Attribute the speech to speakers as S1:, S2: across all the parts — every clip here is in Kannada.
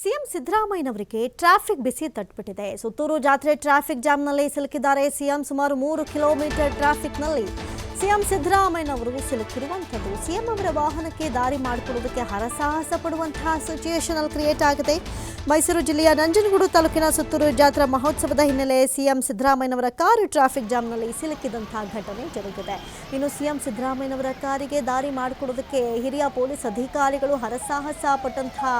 S1: ಸಿಎಂ ಸಿದ್ದರಾಮಯ್ಯನವರಿಗೆ ಟ್ರಾಫಿಕ್ ಬಿಸಿ ತಟ್ಬಿಟ್ಟಿದೆ. ಸುತ್ತೂರು ಜಾತ್ರೆ ಟ್ರಾಫಿಕ್ ಜಾಮ್ನಲ್ಲಿ ಸಿಲುಕಿದ್ದಾರೆ ಸಿಎಂ. ಸುಮಾರು ಮೂರು ಕಿಲೋಮೀಟರ್ ಟ್ರಾಫಿಕ್ನಲ್ಲಿ ಸಿಎಂ ಸಿದ್ದರಾಮಯ್ಯನವರು ಸಿಲುಕಿರುವಂಥದ್ದು. ಸಿಎಂ ಅವರ ವಾಹನಕ್ಕೆ ದಾರಿ ಮಾಡಿಕೊಡುವುದಕ್ಕೆ ಹರಸಾಹಸ ಪಡುವಂತಹ ಸಿಚುಯೇಷನ್ ಅಲ್ಲಿ ಕ್ರಿಯೇಟ್ ಆಗಿದೆ. ಮೈಸೂರು ಜಿಲ್ಲೆಯ ನಂಜನಗೂಡು ತಾಲೂಕಿನ ಸುತ್ತೂರು ಜಾತ್ರಾ ಮಹೋತ್ಸವದ ಹಿನ್ನೆಲೆ ಸಿಎಂ ಸಿದ್ದರಾಮಯ್ಯನವರ ಕಾರು ಟ್ರಾಫಿಕ್ ಜಾಮ್ನಲ್ಲಿ ಸಿಲುಕಿದಂತಹ ಘಟನೆ ಜರುಗಿದೆ. ಇನ್ನು ಸಿಎಂ ಸಿದ್ದರಾಮಯ್ಯನವರ ಕಾರಿಗೆ ದಾರಿ ಮಾಡಿಕೊಡೋದಕ್ಕೆ ಹಿರಿಯ ಪೊಲೀಸ್ ಅಧಿಕಾರಿಗಳು ಹರಸಾಹಸ ಪಟ್ಟಂತಹ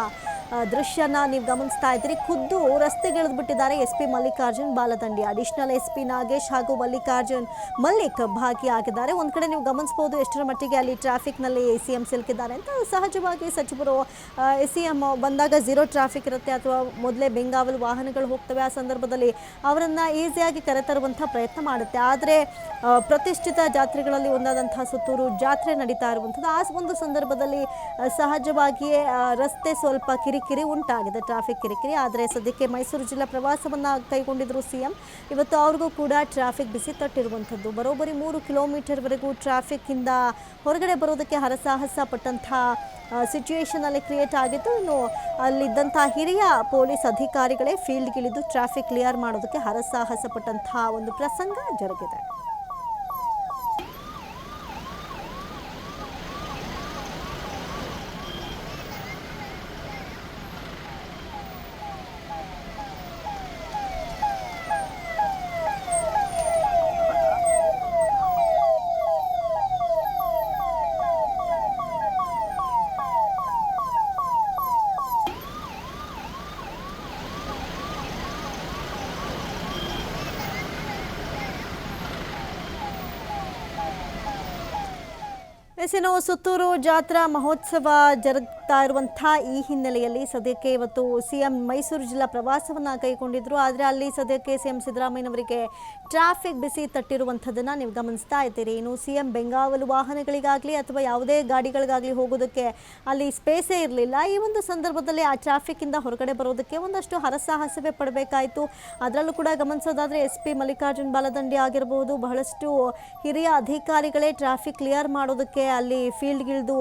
S1: ದೃಶ್ಯನ ನೀವು ಗಮನಿಸ್ತಾ ಇದ್ದೀರಿ. ಖುದ್ದು ರಸ್ತೆಗಿಳಿದು ಬಿಟ್ಟಿದ್ದಾರೆ S P Mallikarjun, Baladandi. Additional S P Nagesh ಹಾಗೂ ಮಲ್ಲಿಕಾರ್ಜುನ್ ಮಲ್ಲಿಕ್ ಭಾಗಿಯಾಗಿದ್ದಾರೆ. ಒಂದು ಕಡೆ ನೀವು ಗಮನಿಸಬಹುದು ಎಷ್ಟರ ಮಟ್ಟಿಗೆ ಅಲ್ಲಿ ಟ್ರಾಫಿಕ್ನಲ್ಲಿ ಸಿ ಎಂ ಸಿಲ್ಕಿದ್ದಾರೆ ಅಂತ. ಸಹಜವಾಗಿ ಸಚಿವರು ಎ ಸಿ ಎಂ ಬಂದಾಗ ಝೀರೋ ಟ್ರಾಫಿಕ್ ಇರುತ್ತೆ ಅಥವಾ ಮೊದಲೇ ಬೆಂಗಾವಲು ವಾಹನಗಳು ಹೋಗ್ತವೆ. ಆ ಸಂದರ್ಭದಲ್ಲಿ ಅವರನ್ನ ಈಸಿಯಾಗಿ ಕರೆತರುವಂಥ ಪ್ರಯತ್ನ ಮಾಡುತ್ತೆ. ಆದರೆ ಪ್ರತಿಷ್ಠಿತ ಜಾತ್ರೆಗಳಲ್ಲಿ ಒಂದಾದಂತಹ ಸುತ್ತೂರು ಜಾತ್ರೆ ನಡೀತಾ ಇರುವಂಥದ್ದು. ಆ ಒಂದು ಸಂದರ್ಭದಲ್ಲಿ ಸಹಜವಾಗಿಯೇ ರಸ್ತೆ ಸ್ವಲ್ಪ ಕಿರಿಕಿರಿ ಉಂಟಾಗಿದೆ, ಟ್ರಾಫಿಕ್ ಕಿರಿಕಿರಿ. ಆದರೆ ಸದ್ಯಕ್ಕೆ ಮೈಸೂರು ಜಿಲ್ಲಾ ಪ್ರವಾಸವನ್ನು ಕೈಗೊಂಡಿದ್ರು ಸಿಎಂ. ಇವತ್ತು ಅವ್ರಿಗೂ ಕೂಡ ಟ್ರಾಫಿಕ್ ಬಿಸಿ ತಟ್ಟಿರುವಂಥದ್ದು. ಬರೋಬ್ಬರಿ ಮೂರು ಕಿಲೋಮೀಟರ್ವರೆಗೂ ಟ್ರಾಫಿಕ್ಕಿಂದ ಹೊರಗಡೆ ಬರೋದಕ್ಕೆ ಹರಸಾಹಸ ಪಟ್ಟಂಥ ಸಿಚುಯೇಷನ್ ಅಲ್ಲಿ ಕ್ರಿಯೇಟ್ ಆಗಿದ್ದು, ಇನ್ನು ಅಲ್ಲಿದ್ದಂಥ ಹಿರಿಯ ಪೊಲೀಸ್ ಅಧಿಕಾರಿಗಳೇ ಫೀಲ್ಡ್ಗಿಳಿದು ಟ್ರಾಫಿಕ್ ಕ್ಲಿಯರ್ ಮಾಡೋದಕ್ಕೆ ಹರಸಾಹಸ ಪಟ್ಟಂತಹ ಒಂದು ಪ್ರಸಂಗ ಜರುಗಿದೆ. ಎಸ್ ಸುತ್ತೂರು ಜಾತ್ರಾ ಮಹೋತ್ಸವ ಜರುಗ್ತಾ ಇರುವಂಥ ಈ ಹಿನ್ನೆಲೆಯಲ್ಲಿ ಸದ್ಯಕ್ಕೆ ಇವತ್ತು ಸಿಎಂ ಮೈಸೂರು ಜಿಲ್ಲಾ ಪ್ರವಾಸವನ್ನು ಕೈಗೊಂಡಿದ್ರು. ಆದರೆ ಅಲ್ಲಿ ಸದ್ಯಕ್ಕೆ ಸಿಎಂ ಸಿದ್ದರಾಮಯ್ಯನವರಿಗೆ ಟ್ರಾಫಿಕ್ ಬಿಸಿ ತಟ್ಟಿರುವಂಥದ್ದನ್ನು ನೀವು ಗಮನಿಸ್ತಾ ಇದ್ದೀರಿ. ಇನ್ನು ಸಿಎಂ ಬೆಂಗಾವಲು ವಾಹನಗಳಿಗಾಗಲಿ ಅಥವಾ ಯಾವುದೇ ಗಾಡಿಗಳಿಗಾಗಲಿ ಹೋಗೋದಕ್ಕೆ ಅಲ್ಲಿ ಸ್ಪೇಸೇ ಇರಲಿಲ್ಲ. ಈ ಒಂದು ಸಂದರ್ಭದಲ್ಲಿ ಆ ಟ್ರಾಫಿಕ್ಕಿಂದ ಹೊರಗಡೆ ಬರೋದಕ್ಕೆ ಒಂದಷ್ಟು ಹರಸಾಹಸವೇ ಪಡಬೇಕಾಯಿತು. ಅದರಲ್ಲೂ ಕೂಡ ಗಮನಿಸೋದಾದ್ರೆ ಎಸ್ ಪಿ ಮಲ್ಲಿಕಾರ್ಜುನ್ ಬಾಲದಂಡಿ ಆಗಿರಬಹುದು ಬಹಳಷ್ಟು ಹಿರಿಯ ಅಧಿಕಾರಿಗಳೇ ಟ್ರಾಫಿಕ್ ಕ್ಲಿಯರ್ ಮಾಡೋದಕ್ಕೆ ಅಲ್ಲಿ ಫೀಲ್ಡ್ಗಿಳಿದು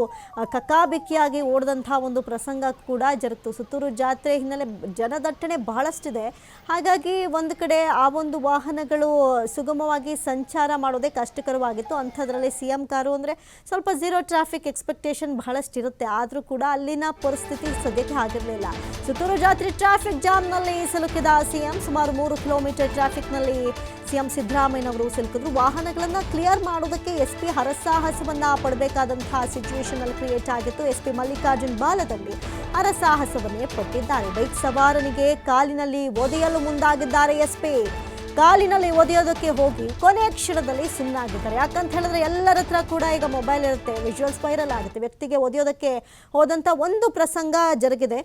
S1: ಕಕ್ಕಾಬಿಕ್ಕಿಯಾಗಿ ಓಡಿದಂಥ ಒಂದು ಪ್ರಸಂಗ ಕೂಡ ಜರುಗಿತು. ಸುತ್ತೂರು ಜಾತ್ರೆ ಹಿನ್ನೆಲೆ ಜನದಟ್ಟಣೆ ಬಹಳಷ್ಟಿದೆ. ಹಾಗಾಗಿ ಒಂದು ಕಡೆ ಆ ಒಂದು ವಾಹನಗಳು ಸುಗಮವಾಗಿ ಸಂಚಾರ ಮಾಡೋದೇ ಕಷ್ಟಕರವಾಗಿತ್ತು. ಅಂಥದ್ರಲ್ಲಿ ಸಿ ಎಂ ಕಾರು ಅಂದರೆ ಸ್ವಲ್ಪ ಝೀರೋ ಟ್ರಾಫಿಕ್ ಎಕ್ಸ್ಪೆಕ್ಟೇಷನ್ ಬಹಳಷ್ಟಿರುತ್ತೆ. ಆದರೂ ಕೂಡ ಅಲ್ಲಿನ ಪರಿಸ್ಥಿತಿ ಸದ್ಯಕ್ಕೆ ಆಗಿರಲಿಲ್ಲ ಸುತ್ತೂರು ಜಾತ್ರೆ ಟ್ರಾಫಿಕ್ ಜಾಮ್ನಲ್ಲಿ ಸಿಲುಕಿದ ಸಿಎಂ ಸುಮಾರು ಮೂರು ಕಿಲೋಮೀಟರ್ ಟ್ರಾಫಿಕ್ನಲ್ಲಿ ಸಿಎಂ ಸಿದ್ದರಾಮಯ್ಯನವರು ಸಿಲುಕಿದ್ರು. ವಾಹನಗಳನ್ನು ಕ್ಲಿಯರ್ ಮಾಡೋದಕ್ಕೆ ಎಸ್ ಪಿ ಹರಸಾಹಸವನ್ನ ಪಡಬೇಕಾದಂತಹ ಸಿಚುವೇಶನ್ ಅಲ್ಲಿ ಕ್ರಿಯೇಟ್ ಆಗಿತ್ತು. ಎಸ್ ಪಿ ಮಲ್ಲಿಕಾರ್ಜುನ್ ಬಾಲದಲ್ಲಿ ಹರಸಾಹಸವನ್ನೇ ಪಟ್ಟಿದ್ದಾರೆ. ಬೈಕ್ ಸವಾರನಿಗೆ ಕಾಲಿನಲ್ಲಿ ಒದೆಯಲು ಮುಂದಾಗಿದ್ದಾರೆ ಎಸ್ಪಿ ಕಾಲಿನಲ್ಲಿ ಒದೆಯೋದಕ್ಕೆ ಹೋಗಿ ಕೊನೆಯ ಕ್ಷಣದಲ್ಲಿ ಸುಮ್ಮನಾಗಿದ್ದಾರೆ ಯಾಕಂತ ಹೇಳಿದ್ರೆ ಎಲ್ಲರ ಹತ್ರ ಕೂಡ ಈಗ ಮೊಬೈಲ್ ಇರುತ್ತೆ. ವಿಜುವಲ್ಸ್ ವೈರಲ್ ಆಗುತ್ತೆ. ವ್ಯಕ್ತಿಗೆ ಒದೆಯೋದಕ್ಕೆ ಹೋದಂಥ ಒಂದು ಪ್ರಸಂಗ ಜರುಗಿದೆ.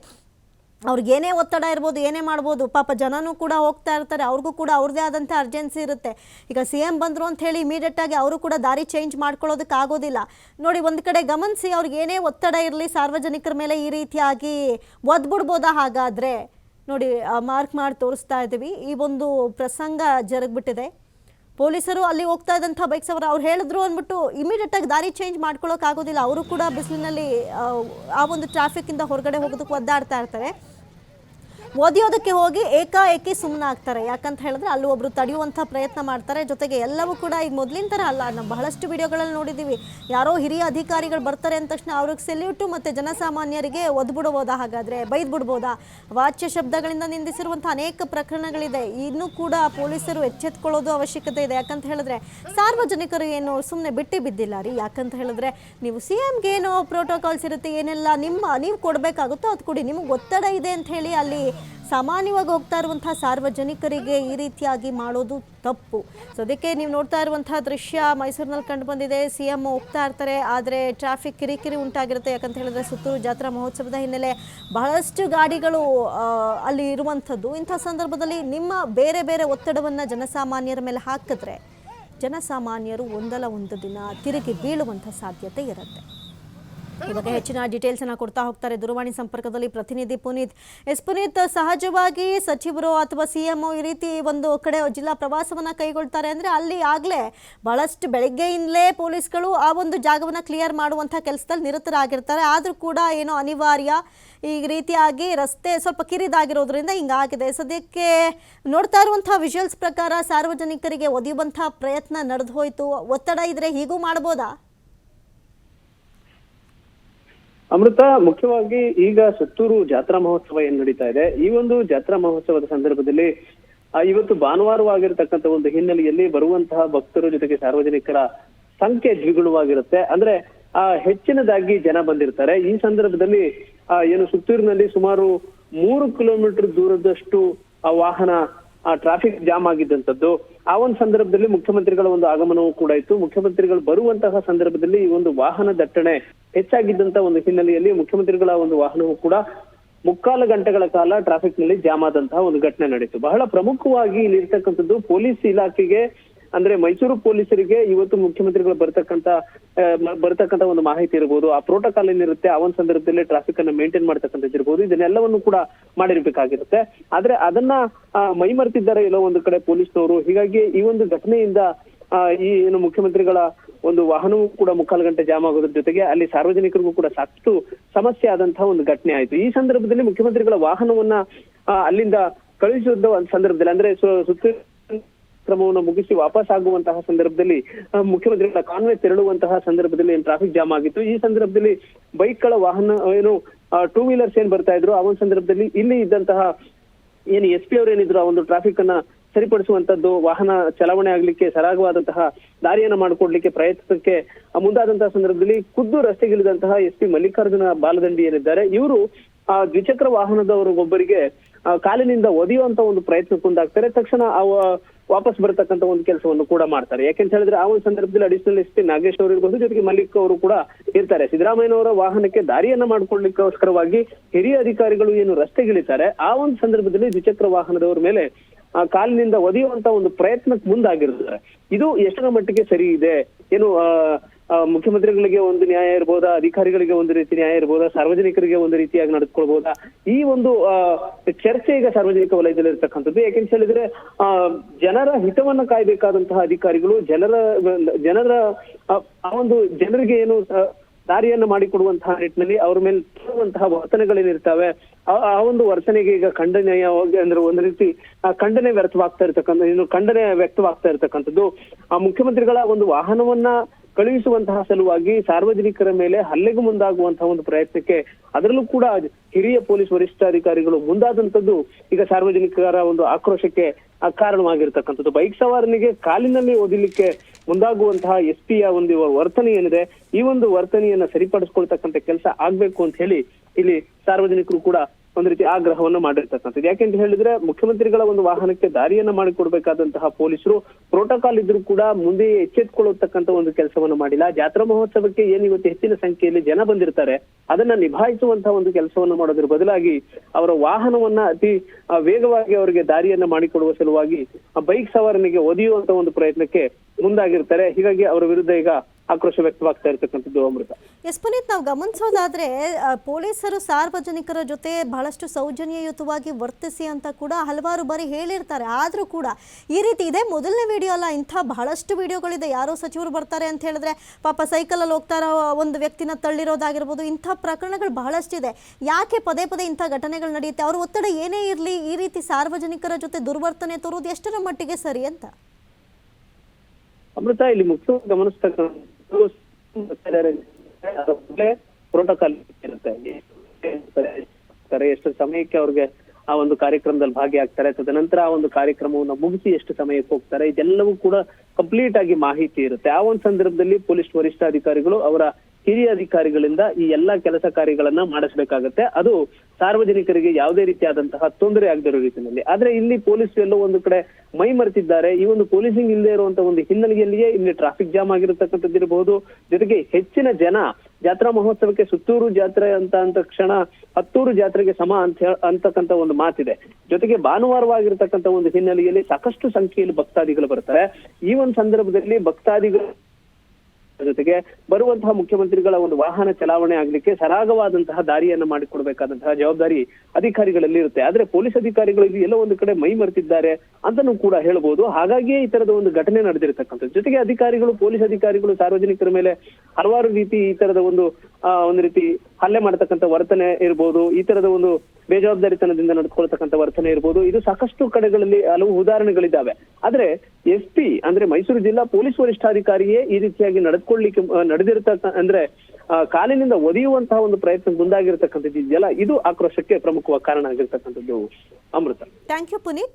S1: ಅವ್ರಿಗೆ ಏನೇ ಒತ್ತಡ ಇರ್ಬೋದು, ಏನೇ ಮಾಡ್ಬೋದು, ಪಾಪ ಜನನೂ ಕೂಡ ಹೋಗ್ತಾ ಇರ್ತಾರೆ. ಅವ್ರಿಗೂ ಕೂಡ ಅವ್ರದ್ದೇ ಆದಂಥ ಅರ್ಜೆನ್ಸಿ ಇರುತ್ತೆ. ಈಗ ಸಿ ಎಂ ಬಂದರು ಅಂತ ಹೇಳಿ ಇಮಿಡಿಯೇಟಾಗಿ ಅವರು ಕೂಡ ದಾರಿ ಚೇಂಜ್ ಮಾಡ್ಕೊಳ್ಳೋದಕ್ಕೆ ಆಗೋದಿಲ್ಲ. ನೋಡಿ, ಒಂದು ಕಡೆ ಗಮನಿಸಿ ಅವ್ರಿಗೆ ಏನೇ ಒತ್ತಡ ಇರಲಿ, ಸಾರ್ವಜನಿಕರ ಮೇಲೆ ಈ ರೀತಿಯಾಗಿ ಒದ್ಬಿಡ್ಬೋದಾ ಹಾಗಾದರೆ? ನೋಡಿ ಮಾರ್ಕ್ ಮಾಡಿ ತೋರಿಸ್ತಾ ಇದ್ದೀವಿ. ಈ ಒಂದು ಪ್ರಸಂಗ ಜರುಗ್ಬಿಟ್ಟಿದೆ. ಪೊಲೀಸರು ಅಲ್ಲಿ ಹೋಗ್ತಾ ಇದ್ದಂಥ ಬೈಕ್ ಸವಾರ ಅವ್ರು ಹೇಳಿದ್ರು ಅಂದ್ಬಿಟ್ಟು ಇಮಿಡಿಯೇಟಾಗಿ ದಾರಿ ಚೇಂಜ್ ಮಾಡ್ಕೊಳ್ಳೋಕೆ ಆಗೋದಿಲ್ಲ. ಅವರು ಕೂಡ ಬಿಸಿಲಿನಲ್ಲಿ, ಆ ಒಂದು ಟ್ರಾಫಿಕ್ಕಿಂದ ಹೊರಗಡೆ ಹೋಗೋದಕ್ಕೆ ಒದ್ದಾಡ್ತಾ ಇರ್ತಾರೆ. ಒದೆಯೋದಕ್ಕೆ ಹೋಗಿ ಏಕಾಏಕಿ ಸುಮ್ಮನಾಗ್ತಾರೆ ಯಾಕಂತ ಹೇಳಿದ್ರೆ ಅಲ್ಲಿ ಒಬ್ರು ತಡೆಯುವಂಥ ಪ್ರಯತ್ನ ಮಾಡ್ತಾರೆ. ಜೊತೆಗೆ ಎಲ್ಲವೂ ಕೂಡ ಈಗ ಮೊದಲಿನ ಥರ ಅಲ್ಲ. ನಾವು ಬಹಳಷ್ಟು ವಿಡಿಯೋಗಳಲ್ಲಿ ನೋಡಿದ್ದೀವಿ. ಯಾರೋ ಹಿರಿಯ ಅಧಿಕಾರಿಗಳು ಬರ್ತಾರೆ ಅಂದ ತಕ್ಷಣ ಅವ್ರಿಗೆ ಸೆಲ್ಯೂಟು ಮತ್ತು ಜನಸಾಮಾನ್ಯರಿಗೆ ಒದ್ಬಿಡ್ಬೋದಾ? ಹಾಗಾದರೆ ಬೈದ್ಬಿಡ್ಬೋದಾ? ವಾಚ್ಯ ಶಬ್ದಗಳಿಂದ ನಿಂದಿಸಿರುವಂಥ ಅನೇಕ ಪ್ರಕರಣಗಳಿದೆ. ಇನ್ನೂ ಕೂಡ ಪೊಲೀಸರು ಎಚ್ಚೆತ್ಕೊಳ್ಳೋದು ಅವಶ್ಯಕತೆ ಇದೆ. ಯಾಕಂತ ಹೇಳಿದ್ರೆ ಸಾರ್ವಜನಿಕರು ಏನು ಸುಮ್ಮನೆ ಬಿಟ್ಟು ಬಿದ್ದಿಲ್ಲ ರೀ. ಯಾಕಂತ ಹೇಳಿದ್ರೆ ನೀವು ಸಿ ಎಮ್ಗೆ ಏನೋ ಪ್ರೋಟೋಕಾಲ್ಸ್ ಇರುತ್ತೆ, ಏನೆಲ್ಲ ನಿಮ್ಮ, ನೀವು ಕೊಡಬೇಕಾಗುತ್ತೋ ಅದು ಕೊಡಿ. ನಿಮಗೆ ಒತ್ತಡ ಇದೆ ಅಂತ ಹೇಳಿ ಅಲ್ಲಿ ಸಾಮಾನ್ಯವಾಗಿ ಹೋಗ್ತಾ ಇರುವಂತಹ ಸಾರ್ವಜನಿಕರಿಗೆ ಈ ರೀತಿಯಾಗಿ ಮಾಡೋದು ತಪ್ಪು. ಸೊ ಅದಕ್ಕೆ ನೀವು ನೋಡ್ತಾ ಇರುವಂತಹ ದೃಶ್ಯ ಮೈಸೂರಿನಲ್ಲಿ ಕಂಡು ಬಂದಿದೆ. ಸಿ ಎಂ ಹೋಗ್ತಾ ಇರ್ತಾರೆ, ಆದರೆ ಟ್ರಾಫಿಕ್ ಕಿರಿಕಿರಿ ಉಂಟಾಗಿರುತ್ತೆ. ಯಾಕಂತ ಹೇಳಿದ್ರೆ ಸುತ್ತೂರು ಜಾತ್ರಾ ಮಹೋತ್ಸವದ ಹಿನ್ನೆಲೆ ಬಹಳಷ್ಟು ಗಾಡಿಗಳು ಅಲ್ಲಿ ಇರುವಂಥದ್ದು. ಇಂಥ ಸಂದರ್ಭದಲ್ಲಿ ನಿಮ್ಮ ಬೇರೆ ಬೇರೆ ಒತ್ತಡವನ್ನು ಜನಸಾಮಾನ್ಯರ ಮೇಲೆ ಹಾಕಿದ್ರೆ ಜನಸಾಮಾನ್ಯರು ಒಂದಲ್ಲ ಒಂದು ದಿನ ತಿರುಗಿ ಬೀಳುವಂಥ ಸಾಧ್ಯತೆ ಇರುತ್ತೆ. ಈ ಬಗ್ಗೆ ಹೆಚ್ಚಿನ ಡೀಟೇಲ್ಸ್ ಅನ್ನ ಕೊಡ್ತಾ ಹೋಗ್ತಾರೆ. ದೂರವಾಣಿ ಸಂಪರ್ಕದಲ್ಲಿ ಪ್ರತಿನಿಧಿ ಪುನೀತ್. ಎಸ್ ಪುನೀತ್, ಸಹಜವಾಗಿ ಸಚಿವರು ಅಥವಾ ಸಿಎಂಒ ಈ ರೀತಿ ಒಂದು ಕಡೆ ಜಿಲ್ಲಾ ಪ್ರವಾಸವನ್ನ ಕೈಗೊಳ್ತಾರೆ ಅಂದ್ರೆ ಅಲ್ಲಿ ಆಗ್ಲೇ ಬಹಳಷ್ಟು ಬೆಳಗ್ಗೆಯಿಂದಲೇ ಪೊಲೀಸ್ಗಳು ಆ ಒಂದು ಜಾಗವನ್ನ ಕ್ಲಿಯರ್ ಮಾಡುವಂತ ಕೆಲಸದಲ್ಲಿ ನಿರತರಾಗಿರ್ತಾರೆ. ಆದ್ರೂ ಕೂಡ ಏನೋ ಅನಿವಾರ್ಯ ಈ ರೀತಿಯಾಗಿ ರಸ್ತೆ ಸ್ವಲ್ಪ ಕಿರಿದಾಗಿರೋದ್ರಿಂದ ಹಿಂಗಾಗಿದೆ. ಸದ್ಯಕ್ಕೆ ನೋಡ್ತಾ ಇರುವಂತಹ ವಿಜುವಲ್ಸ್ ಪ್ರಕಾರ ಸಾರ್ವಜನಿಕರಿಗೆ ಒದೆಯುವಂತಹ ಪ್ರಯತ್ನ ನಡೆದು ಹೋಯ್ತು ಒತ್ತಡ ಇದ್ರೆ ಹೀಗೂ ಮಾಡ್ಬೋದಾ?
S2: ಅಮೃತ, ಮುಖ್ಯವಾಗಿ ಈಗ ಸುತ್ತೂರು ಜಾತ್ರಾ ಮಹೋತ್ಸವ ಏನ್ ನಡೀತಾ ಇದೆ, ಈ ಒಂದು ಜಾತ್ರಾ ಮಹೋತ್ಸವದ ಸಂದರ್ಭದಲ್ಲಿ ಇವತ್ತು ಭಾನುವಾರವಾಗಿರ್ತಕ್ಕಂಥ ಒಂದು ಹಿನ್ನೆಲೆಯಲ್ಲಿ ಬರುವಂತಹ ಭಕ್ತರ ಜೊತೆಗೆ ಸಾರ್ವಜನಿಕರ ಸಂಖ್ಯೆ ದ್ವಿಗುಣವಾಗಿರುತ್ತೆ. ಅಂದ್ರೆ, ಆ, ಹೆಚ್ಚಿನದಾಗಿ ಜನ ಬಂದಿರ್ತಾರೆ. ಈ ಸಂದರ್ಭದಲ್ಲಿ ಏನು ಸುತ್ತೂರಿನಲ್ಲಿ ಸುಮಾರು ಮೂರು ಕಿಲೋಮೀಟರ್ ದೂರದಷ್ಟು, ಆ, ವಾಹನ ಟ್ರಾಫಿಕ್ ಜಾಮ್ ಆಗಿದ್ದಂಥದ್ದು, ಆ ಒಂದು ಸಂದರ್ಭದಲ್ಲಿ ಮುಖ್ಯಮಂತ್ರಿಗಳ ಒಂದು ಆಗಮನವೂ ಕೂಡ ಇತ್ತು. ಮುಖ್ಯಮಂತ್ರಿಗಳು ಬರುವಂತಹ ಸಂದರ್ಭದಲ್ಲಿ ಈ ಒಂದು ವಾಹನ ದಟ್ಟಣೆ ಹೆಚ್ಚಾಗಿದ್ದಂತ ಒಂದು ಹಿನ್ನೆಲೆಯಲ್ಲಿ ಮುಖ್ಯಮಂತ್ರಿಗಳ ಒಂದು ವಾಹನವು ಕೂಡ ಮುಕ್ಕಾಲು ಗಂಟೆಗಳ ಕಾಲ ಟ್ರಾಫಿಕ್ನಲ್ಲಿ ಜಾಮ್ ಆದಂತಹ ಒಂದು ಘಟನೆ ನಡೆಯಿತು. ಬಹಳ ಪ್ರಮುಖವಾಗಿ ಇಲ್ಲಿ ಇರ್ತಕ್ಕಂಥದ್ದು, ಪೊಲೀಸ್ ಇಲಾಖೆಗೆ ಅಂದ್ರೆ ಮೈಸೂರು ಪೊಲೀಸರಿಗೆ ಇವತ್ತು ಮುಖ್ಯಮಂತ್ರಿಗಳು ಬರ್ತಕ್ಕಂತ ಬರ್ತಕ್ಕಂತ ಒಂದು ಮಾಹಿತಿ ಇರಬಹುದು ಆ ಪ್ರೋಟೋಕಾಲ್ ಏನಿರುತ್ತೆ, ಆ ಒಂದು ಸಂದರ್ಭದಲ್ಲಿ ಟ್ರಾಫಿಕ್ ಅನ್ನ ಮೇಂಟೈನ್ ಮಾಡ್ತಕ್ಕಂಥದ್ದು ಇರಬಹುದು ಇದನ್ನೆಲ್ಲವನ್ನು ಕೂಡ ಮಾಡಿರ್ಬೇಕಾಗಿರುತ್ತೆ. ಆದ್ರೆ ಅದನ್ನ ಮೈಮರೆತಿದ್ದಾರೆ ಎಲ್ಲೋ ಒಂದು ಕಡೆ ಪೊಲೀಸ್ನವರು. ಹೀಗಾಗಿ ಈ ಒಂದು ಘಟನೆಯಿಂದ ಈ ಏನು ಮುಖ್ಯಮಂತ್ರಿಗಳ ಒಂದು ವಾಹನವೂ ಕೂಡ ಮುಕ್ಕಾಲು ಗಂಟೆ ಜಾಮ್ ಆಗೋದ್ರ ಜೊತೆಗೆ ಅಲ್ಲಿ ಸಾರ್ವಜನಿಕರಿಗೂ ಕೂಡ ಸಾಕಷ್ಟು ಸಮಸ್ಯೆ ಆದಂತಹ ಒಂದು ಘಟನೆ ಆಯಿತು. ಈ ಸಂದರ್ಭದಲ್ಲಿ ಮುಖ್ಯಮಂತ್ರಿಗಳ ವಾಹನವನ್ನ ಅಲ್ಲಿಂದ ಕಳುಹಿಸಿದ ಒಂದು ಸಂದರ್ಭದಲ್ಲಿ, ಅಂದ್ರೆ ಸುತ್ತ ಕ್ರಮವನ್ನು ಮುಗಿಸಿ ವಾಪಸ್ ಆಗುವಂತಹ ಸಂದರ್ಭದಲ್ಲಿ ಮುಖ್ಯಮಂತ್ರಿಗಳ ಕಾನ್ವೆ ತೆರಳುವಂತಹ ಸಂದರ್ಭದಲ್ಲಿ ಟ್ರಾಫಿಕ್ ಜಾಮ್ ಆಗಿತ್ತು. ಈ ಸಂದರ್ಭದಲ್ಲಿ ಬೈಕ್ಗಳ ವಾಹನ, ಏನು ಟೂ ವೀಲರ್ಸ್ ಏನ್ ಬರ್ತಾ ಇದ್ರು, ಆ ಒಂದು ಸಂದರ್ಭದಲ್ಲಿ ಇಲ್ಲಿ ಇದ್ದಂತಹ, ಏನು ಎಸ್ ಪಿ ಅವರು ಏನಿದ್ರು, ಆ ಒಂದು ಟ್ರಾಫಿಕ್ ಅನ್ನ ಸರಿಪಡಿಸುವಂತದ್ದು ವಾಹನ ಚಲಾವಣೆ ಆಗ್ಲಿಕ್ಕೆ, ಸರಾಗವಾದಂತಹ ದಾರಿಯನ್ನ ಮಾಡಿಕೊಡ್ಲಿಕ್ಕೆ ಪ್ರಯತ್ನಕ್ಕೆ ಮುಂದಾದಂತಹ ಸಂದರ್ಭದಲ್ಲಿ ಖುದ್ದು ರಸ್ತೆಗಿಳಿದಂತಹ ಎಸ್ ಪಿ ಮಲ್ಲಿಕಾರ್ಜುನ ಬಾಲದಂಡಿ ಏನಿದ್ದಾರೆ ಇವರು, ಆ, ದ್ವಿಚಕ್ರ ವಾಹನದವರಿಗೊಬ್ಬರಿಗೆ ಒಬ್ಬರಿಗೆ ಕಾಲಿನಿಂದ ಒದೆಯುವಂತ ಒಂದು ಪ್ರಯತ್ನಕ್ಕೊಂಡಾಗ್ತಾರೆ ತಕ್ಷಣ ಅವ ವಾಪಸ್ ಬರತಕ್ಕಂತ ಒಂದು ಕೆಲಸವನ್ನು ಕೂಡ ಮಾಡ್ತಾರೆ. ಯಾಕೆಂತ ಹೇಳಿದ್ರೆ ಆ ಒಂದು ಸಂದರ್ಭದಲ್ಲಿ ಅಡಿಷನಲ್ ಎಸ್ ಪಿ ನಾಗೇಶ್ ಅವರು ಇರ್ಬೋದು, ಜೊತೆಗೆ ಮಲ್ಲಿಕ್ ಅವರು ಕೂಡ ಇರ್ತಾರೆ. ಸಿದ್ದರಾಮಯ್ಯನವರ ವಾಹನಕ್ಕೆ ದಾರಿಯನ್ನ ಮಾಡ್ಕೊಡ್ಲಿಕ್ಕೋಸ್ಕರವಾಗಿ ಹಿರಿಯ ಅಧಿಕಾರಿಗಳು ಏನು ರಸ್ತೆಗಿಳಿತಾರೆ, ಆ ಒಂದು ಸಂದರ್ಭದಲ್ಲಿ ದ್ವಿಚಕ್ರ ವಾಹನದವರ ಮೇಲೆ, ಆ, ಕಾಲಿನಿಂದ ಒದೆಯುವಂತ ಒಂದು ಪ್ರಯತ್ನಕ್ಕೆ ಮುಂದಾಗಿರ್ತಾರೆ. ಇದು ಎಷ್ಟರ ಮಟ್ಟಿಗೆ ಸರಿ ಇದೆ? ಏನು ಮುಖ್ಯಮಂತ್ರಿಗಳಿಗೆ ಒಂದು ನ್ಯಾಯ ಇರ್ಬೋದಾ, ಅಧಿಕಾರಿಗಳಿಗೆ ಒಂದು ರೀತಿ ನ್ಯಾಯ ಇರ್ಬೋದಾ, ಸಾರ್ವಜನಿಕರಿಗೆ ಒಂದು ರೀತಿಯಾಗಿ ನಡೆದುಕೊಳ್ಬಹುದಾ ಈ ಒಂದು ಚರ್ಚೆ ಈಗ ಸಾರ್ವಜನಿಕ ವಲಯದಲ್ಲಿ ಇರ್ತಕ್ಕಂಥದ್ದು. ಯಾಕೆಂತ ಹೇಳಿದ್ರೆ, ಆ, ಜನರ ಹಿತವನ್ನ ಕಾಯ್ಬೇಕಾದಂತಹ ಅಧಿಕಾರಿಗಳು, ಜನರ ಜನರ, ಆ ಒಂದು ಜನರಿಗೆ ಏನು ದಾರಿಯನ್ನು ಮಾಡಿಕೊಡುವಂತಹ ನಿಟ್ಟಿನಲ್ಲಿ ಅವ್ರ ಮೇಲೆ ತರುವಂತಹ ವರ್ತನೆಗಳೇನಿರ್ತವೆ ಆ ಒಂದು ವರ್ತನೆಗೆ ಈಗ ಖಂಡನೆ ಅಂದ್ರೆ ಒಂದು ರೀತಿ ಖಂಡನೆ ವ್ಯರ್ಥವಾಗ್ತಾ ಇರ್ತಕ್ಕಂಥ, ಇನ್ನು ಖಂಡನೆ ವ್ಯಕ್ತವಾಗ್ತಾ ಇರ್ತಕ್ಕಂಥದ್ದು. ಆ, ಮುಖ್ಯಮಂತ್ರಿಗಳ ಒಂದು ವಾಹನವನ್ನ ಕಳುಹಿಸುವಂತಹ ಸಲುವಾಗಿ ಸಾರ್ವಜನಿಕರ ಮೇಲೆ ಹಲ್ಲೆಗೂ ಮುಂದಾಗುವಂತಹ ಒಂದು ಪ್ರಯತ್ನಕ್ಕೆ ಅದರಲ್ಲೂ ಕೂಡ ಹಿರಿಯ ಪೊಲೀಸ್ ವರಿಷ್ಠಾಧಿಕಾರಿಗಳು ಮುಂದಾದಂತದ್ದು ಈಗ ಸಾರ್ವಜನಿಕರ ಒಂದು ಆಕ್ರೋಶಕ್ಕೆ ಕಾರಣವಾಗಿರ್ತಕ್ಕಂಥದ್ದು. ಬೈಕ್ ಸವಾರನಿಗೆ ಕಾಲಿನಲ್ಲಿ ಓದಿಲಿಕ್ಕೆ ಮುಂದಾಗುವಂತಹ ಎಸ್ ಪಿಯ ಒಂದು ವರ್ತನೆ ಏನಿದೆ, ಈ ಒಂದು ವರ್ತನೆಯನ್ನ ಸರಿಪಡಿಸ್ಕೊಳ್ತಕ್ಕಂಥ ಕೆಲಸ ಆಗ್ಬೇಕು ಅಂತ ಹೇಳಿ ಇಲ್ಲಿ ಸಾರ್ವಜನಿಕರು ಕೂಡ ಒಂದು ರೀತಿ ಆಗ್ರಹವನ್ನು ಮಾಡಿರ್ತಕ್ಕಂಥದ್ದು. ಯಾಕೆಂತ ಹೇಳಿದ್ರೆ ಮುಖ್ಯಮಂತ್ರಿಗಳ ಒಂದು ವಾಹನಕ್ಕೆ ದಾರಿಯನ್ನ ಮಾಡಿಕೊಡ್ಬೇಕಾದಂತಹ ಪೊಲೀಸರು ಪ್ರೋಟೋಕಾಲ್ ಇದ್ರೂ ಕೂಡ ಮುಂದೆ ಎಚ್ಚೆತ್ಕೊಳ್ಳತಕ್ಕಂತ ಒಂದು ಕೆಲಸವನ್ನ ಮಾಡಿಲ್ಲ. ಜಾತ್ರಾ ಮಹೋತ್ಸವಕ್ಕೆ ಏನ್ ಇವತ್ತು ಹೆಚ್ಚಿನ ಸಂಖ್ಯೆಯಲ್ಲಿ ಜನ ಬಂದಿರ್ತಾರೆ, ಅದನ್ನ ನಿಭಾಯಿಸುವಂತಹ ಒಂದು ಕೆಲಸವನ್ನ ಮಾಡೋದ್ರ ಬದಲಾಗಿ ಅವರ ವಾಹನವನ್ನ ಅತಿ ವೇಗವಾಗಿ ಅವರಿಗೆ ದಾರಿಯನ್ನ ಮಾಡಿಕೊಡುವ ಸಲುವಾಗಿ ಬೈಕ್ ಸವಾರನಿಗೆ ಒದೆಯುವಂತ ಒಂದು ಪ್ರಯತ್ನಕ್ಕೆ ಮುಂದಾಗಿರ್ತಾರೆ. ಹೀಗಾಗಿ ಅವರ ವಿರುದ್ಧ ಈಗ ಆಕ್ರೋಶ ವ್ಯಕ್ತವಾಗ್ತಾ ಇರ್ತಕ್ಕಂಥದ್ದು ಅಮೃತ.
S1: ಎಸ್ ಪುನೀತ್ ನಾವು ಗಮನಿಸೋದಾದ್ರೆ ಪೊಲೀಸರು ಸಾರ್ವಜನಿಕರ ಜೊತೆ ಬಹಳಷ್ಟು ಸೌಜನ್ಯಯುತವಾಗಿ ವರ್ತಿಸಿ ಅಂತ ಕೂಡ ಹಲವಾರು ಬಾರಿ ಹೇಳಿರ್ತಾರೆ. ಆದರೂ ಕೂಡ ಈ ರೀತಿ ಇದೆ. ಮೊದಲನೇ ವಿಡಿಯೋ ಅಲ್ಲ ಇಂಥ ಬಹಳಷ್ಟು ವಿಡಿಯೋಗಳಿದೆ. ಯಾರೋ ಸಚಿವರು ಬರ್ತಾರೆ ಅಂತ ಹೇಳಿದ್ರೆ ಪಾಪ ಸೈಕಲಲ್ಲಿ ಹೋಗ್ತಾ ಇರೋ ಒಂದು ವ್ಯಕ್ತಿನ ತಳ್ಳಿರೋದಾಗಿರ್ಬೋದು ಇಂಥ ಪ್ರಕರಣಗಳು ಬಹಳಷ್ಟಿದೆ. ಯಾಕೆ ಪದೇ ಪದೇ ಇಂಥ ಘಟನೆಗಳು ನಡೆಯುತ್ತೆ? ಅವ್ರ ಒತ್ತಡ ಏನೇ ಇರಲಿ ಈ ರೀತಿ ಸಾರ್ವಜನಿಕರ ಜೊತೆ ದುರ್ವರ್ತನೆ ತೋರೋದು ಎಷ್ಟರ ಮಟ್ಟಿಗೆ ಸರಿ ಅಂತ?
S2: ಅಮೃತ ಇಲ್ಲಿ ಮುಖ್ಯವಾಗಿ ಗಮನಿಸ್ತಕ್ಕಂಥದ್ದು ಪ್ರೋಟೋಕಾಲ್ ಇರುತ್ತೆ. ಎಷ್ಟು ಸಮಯಕ್ಕೆ ಅವ್ರಿಗೆ ಆ ಒಂದು ಕಾರ್ಯಕ್ರಮದಲ್ಲಿ ಭಾಗಿಯಾಗ್ತಾರೆ, ತದನಂತರ ಆ ಒಂದು ಕಾರ್ಯಕ್ರಮವನ್ನು ಮುಗಿಸಿ ಎಷ್ಟು ಸಮಯಕ್ಕೆ ಹೋಗ್ತಾರೆ, ಇದೆಲ್ಲವೂ ಕೂಡ ಕಂಪ್ಲೀಟ್ ಆಗಿ ಮಾಹಿತಿ ಇರುತ್ತೆ. ಆ ಒಂದು ಸಂದರ್ಭದಲ್ಲಿ ಪೊಲೀಸ್ ವರಿಷ್ಠಾಧಿಕಾರಿಗಳು ಅವರ ಹಿರಿಯ ಅಧಿಕಾರಿಗಳಿಂದ ಈ ಎಲ್ಲಾ ಕೆಲಸ ಕಾರ್ಯಗಳನ್ನ ಮಾಡಿಸ್ಬೇಕಾಗತ್ತೆ. ಅದು ಸಾರ್ವಜನಿಕರಿಗೆ ಯಾವುದೇ ರೀತಿಯಾದಂತಹ ತೊಂದರೆ ಆಗದಿರೋ ರೀತಿಯಲ್ಲಿ. ಆದ್ರೆ ಇಲ್ಲಿ ಪೊಲೀಸ್ ಎಲ್ಲೋ ಒಂದು ಕಡೆ ಮೈ ಮರೆತಿದ್ದಾರೆ. ಈ ಒಂದು ಪೊಲೀಸಿಂಗ್ ಇಲ್ಲದೆ ಇರುವಂತ ಒಂದು ಹಿನ್ನೆಲೆಯಲ್ಲಿಯೇ ಇಲ್ಲಿ ಟ್ರಾಫಿಕ್ ಜಾಮ್ ಆಗಿರತಕ್ಕಂಥದ್ದು ಇರಬಹುದು ಜೊತೆಗೆ ಹೆಚ್ಚಿನ ಜನ ಜಾತ್ರಾ ಮಹೋತ್ಸವಕ್ಕೆ ಸುತ್ತೂರು ಜಾತ್ರೆ ಅಂತ ಅಂದ ತಕ್ಷಣ ಹತ್ತೂರು ಜಾತ್ರೆಗೆ ಸಮ ಅಂತ ಅಂತಕ್ಕಂಥ ಒಂದು ಮಾತಿದೆ. ಜೊತೆಗೆ ಭಾನುವಾರವಾಗಿರ್ತಕ್ಕಂಥ ಒಂದು ಹಿನ್ನೆಲೆಯಲ್ಲಿ ಸಾಕಷ್ಟು ಸಂಖ್ಯೆಯಲ್ಲಿ ಭಕ್ತಾದಿಗಳು ಬರ್ತಾರೆ. ಈ ಒಂದು ಸಂದರ್ಭದಲ್ಲಿ ಭಕ್ತಾದಿಗಳು ಜೊತೆಗೆ ಬರುವಂತಹ ಮುಖ್ಯಮಂತ್ರಿಗಳ ಒಂದು ವಾಹನ ಚಲಾವಣೆ ಆಗ್ಲಿಕ್ಕೆ ಸರಾಗವಾದಂತಹ ದಾರಿಯನ್ನ ಮಾಡಿಕೊಡ್ಬೇಕಾದಂತಹ ಜವಾಬ್ದಾರಿ ಅಧಿಕಾರಿಗಳಲ್ಲಿ ಇರುತ್ತೆ. ಆದ್ರೆ ಪೊಲೀಸ್ ಅಧಿಕಾರಿಗಳು ಇಲ್ಲಿ ಎಲ್ಲೋ ಒಂದು ಕಡೆ ಮೈ ಮರೆತಿದ್ದಾರೆ ಅಂತಾನೂ ಕೂಡ ಹೇಳ್ಬೋದು. ಹಾಗಾಗಿಯೇ ಈ ತರದ ಒಂದು ಘಟನೆ ನಡೆದಿರತಕ್ಕಂಥದ್ದು. ಜೊತೆಗೆ ಅಧಿಕಾರಿಗಳು, ಪೊಲೀಸ್ ಅಧಿಕಾರಿಗಳು ಸಾರ್ವಜನಿಕರ ಮೇಲೆ ಹಲವಾರು ರೀತಿ ಈ ತರದ ಒಂದು ಒಂದು ರೀತಿ ಹಲ್ಲೆ ಮಾಡತಕ್ಕಂಥ ವರ್ತನೆ ಇರ್ಬೋದು, ಈ ತರದ ಒಂದು ಬೇಜವಾಬ್ದಾರಿತನದಿಂದ ನಡೆದುಕೊಳ್ತಕ್ಕಂಥ ವರ್ತನೆ ಇರ್ಬೋದು, ಇದು ಸಾಕಷ್ಟು ಕಡೆಗಳಲ್ಲಿ ಹಲವು ಉದಾಹರಣೆಗಳಿದ್ದಾವೆ. ಆದ್ರೆ, ಎಸ್ ಪಿ ಅಂದ್ರೆ ಮೈಸೂರು ಜಿಲ್ಲಾ ಪೊಲೀಸ್ ವರಿಷ್ಠಾಧಿಕಾರಿಯೇ ಈ ರೀತಿಯಾಗಿ ನಡೆದುಕೊಳ್ಳಿಕ್ಕೆ ನಡೆದಿರತಕ್ಕ, ಅಂದ್ರೆ ಕಾಲಿನಿಂದ ಒದೆಯುವಂತಹ ಒಂದು ಪ್ರಯತ್ನ ಮುಂದಾಗಿರ್ತಕ್ಕಂಥದ್ದು ಇದೆಯಲ್ಲ, ಇದು ಆಕ್ರೋಶಕ್ಕೆ ಪ್ರಮುಖವಾಗಿ ಕಾರಣ ಆಗಿರ್ತಕ್ಕಂಥದ್ದು ಅಮೃತ.
S1: Thank you Puneeth